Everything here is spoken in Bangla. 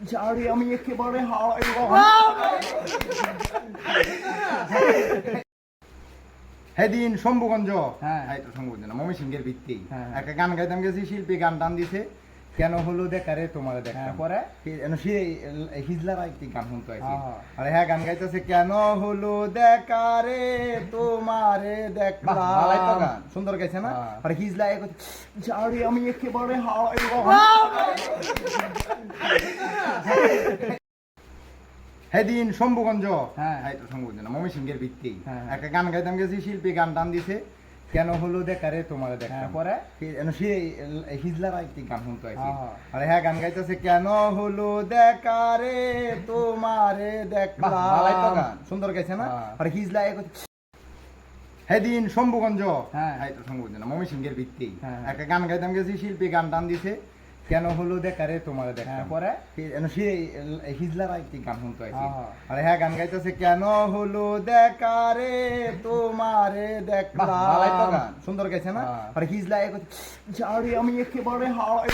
যারে আমি একেবারে হারাই সেদিন শম্ভুগঞ্জ হ্যাঁ। তো শম্ভুগঞ্জ না মমি সিংহের ভিত্তি হ্যাঁ। একটা গান গাইতাম গেছি শিল্পী গান টান দিছে কেন হলো দেখারে তোমার দেখা হ্যাঁ, পরে? হিজলার একটি গান শুনতে হ্যাঁ, হ্যাঁ। আরে হ্যাঁ গান গাইতেছে কেন হলো দেখারে তোমারে গান। সুন্দর গাইছে না হ্যাঁ। আর হিজলা যারে আমি একেবারে হারাই সেদিন শম্ভুগঞ্জ হ্যাঁ। তো শম্ভুগঞ্জ না মমি সিংহের ভিত্তি হ্যাঁ। একটা গান গাইতাম গেছি শিল্পী গান টান দিছে কেন হলো দেখারে তোমার দেখা হ্যাঁ, পরে? হিজলার একটি গান শুনতে আইছি হ্যাঁ, হ্যাঁ। আরে হ্যাঁ গান গাইতেছে কেন হলো দেখারে তোমারে গান। সুন্দর গাইছে না হ্যাঁ। আর হিজলা সেদিন শম্ভুগঞ্জ হ্যাঁ। তো শম্ভুগঞ্জ না মমি সিংহের ভিত্তি হ্যাঁ। একটা গান গাইতাম গেছি শিল্পী গান টান দিছে কেন হলো দেখারে তোমার দেখা পরে পরে? হিজলার আরেকটি গান শুনতে আইছি হ্যাঁ, হ্যাঁ। আরে হ্যাঁ গান গাইতেছে কেন হলো দেখারে তোমারে গান। সুন্দর গাইছে না হ্যাঁ। আর হিজলা এক ঝাড়ি আমি একেবারে হারাই